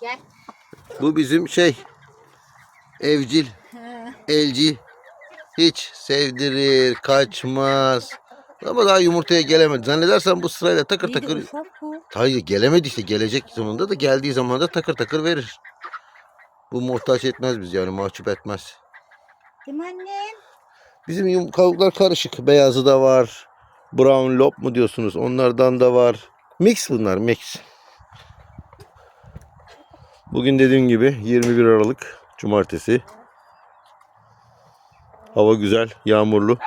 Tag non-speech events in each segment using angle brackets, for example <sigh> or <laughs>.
Gel. Bu bizim şey evcil, elci. Hiç sevdirir, kaçmaz. Ama daha yumurtaya gelemedi. Zannedersen bu sırayla takır de takır. Hayır gelemedi işte. Gelecek zamanda da geldiği zaman da takır takır verir. Bu muhtaç etmez biz yani mahcup etmez. Değil mi annem? Bizim yum- tavuklar karışık. Beyazı da var. Brown lob mu diyorsunuz? Onlardan da var. Mix bunlar mix. Bugün dediğim gibi 21 Aralık Cumartesi. Hava güzel, yağmurlu.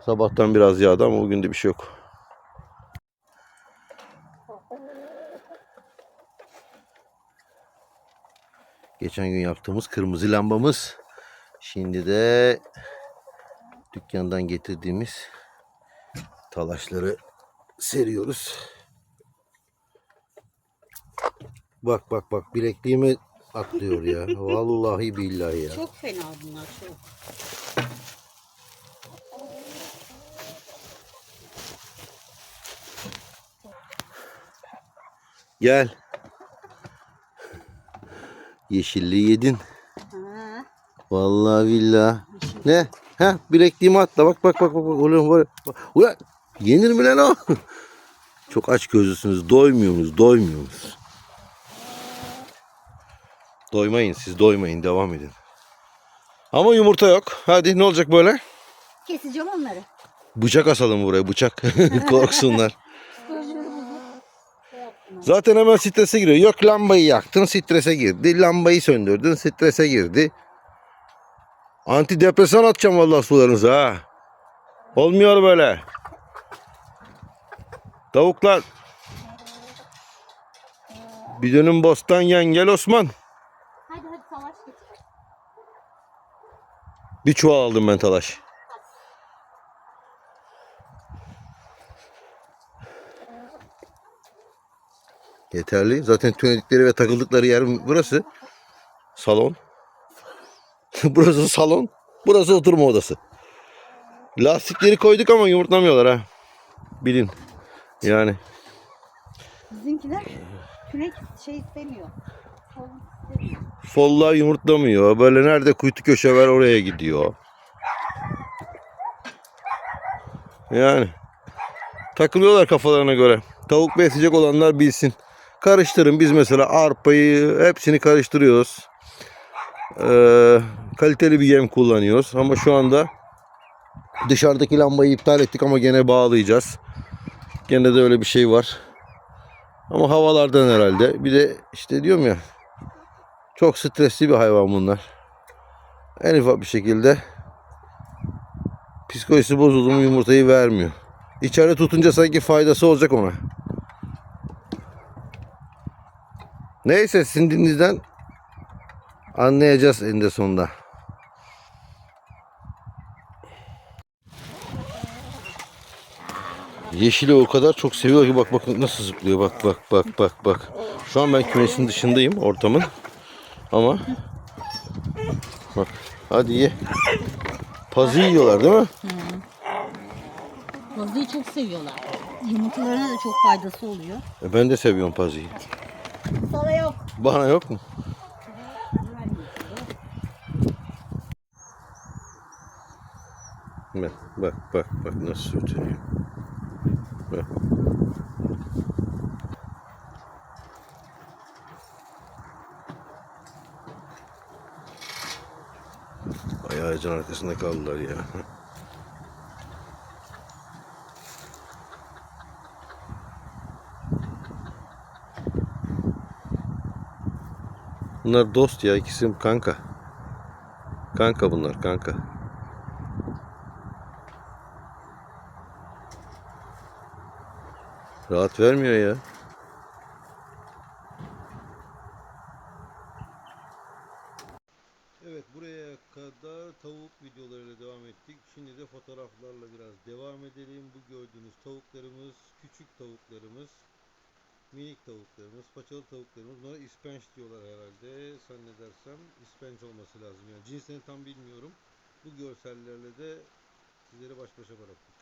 Sabahtan biraz yağdı ama bugün de bir şey yok. Geçen gün yaptığımız kırmızı lambamız. Şimdi de dükkandan getirdiğimiz talaşları seriyoruz. Bak bak bak bilekliğime atlıyor ya. <laughs> Vallahi billahi ya. Çok fena bunlar çok. Gel. Yeşilli yedin. Ha. Vallahi billahi. Ne? Ha bilekliğime atla. Bak bak bak bak. bak. Ulan var. Ulan yenir mi lan o? <laughs> Çok aç gözlüsünüz. Doymuyorsunuz. Doymuyorsunuz. Doymayın siz doymayın. Devam edin. Ama yumurta yok. Hadi ne olacak böyle? Keseceğim onları. Bıçak asalım buraya bıçak. <laughs> Korksunlar. Zaten hemen strese giriyor. Yok lambayı yaktın strese girdi. Lambayı söndürdün strese girdi. Antidepresan atacağım vallahi sularınıza ha. Olmuyor böyle. Tavuklar. Bir dönüm bostan yen gel Osman. Hadi hadi savaş geç. Bir çuval aldım ben talaş. Yeterli. Zaten tünedikleri ve takıldıkları yer burası. Salon. <laughs> burası salon. Burası oturma odası. Lastikleri koyduk ama yumurtlamıyorlar ha. Bilin. Yani Bizimkiler kürek şey istemiyor. Kavun istemiyor. Follar yumurtlamıyor. Böyle nerede kuytu köşe var oraya gidiyor. Yani takılıyorlar kafalarına göre. Tavuk besleyecek olanlar bilsin. Karıştırın. Biz mesela arpayı hepsini karıştırıyoruz. Ee, kaliteli bir yem kullanıyoruz. Ama şu anda dışarıdaki lambayı iptal ettik ama gene bağlayacağız. Gene de öyle bir şey var. Ama havalardan herhalde. Bir de işte diyorum ya çok stresli bir hayvan bunlar. En ufak bir şekilde psikolojisi bozuldu mu yumurtayı vermiyor. İçeride tutunca sanki faydası olacak ona. Neyse sizin dilinizden anlayacağız eninde sonunda. Yeşili o kadar çok seviyor ki bak bak nasıl zıplıyor bak bak bak bak bak. Şu an ben kümesin dışındayım ortamın. Ama bak hadi ye. Pazı yiyorlar değil mi? Pazıyı çok seviyorlar. Yumurtalarına da çok faydası oluyor. E ben de seviyorum pazıyı. Sana yok. Bana yok mu? Bak bak bak bak nasıl sürtünüyor. Bak. Ağacın arkasında kaldılar ya. Bunlar dost ya ikisi kanka. Kanka bunlar kanka. Rahat vermiyor ya. Evet buraya kadar tavuk videolarıyla devam ettik. Şimdi de fotoğraflarla biraz devam edelim. Bu gördüğünüz tavuklarımız küçük tavuklarımız. Minik tavuklarımız, paçalı tavuklarımız. Bunlara ispenç diyorlar herhalde. Zannedersem ispenç olması lazım. Yani cinsini tam bilmiyorum. Bu görsellerle de sizleri baş başa bıraktım.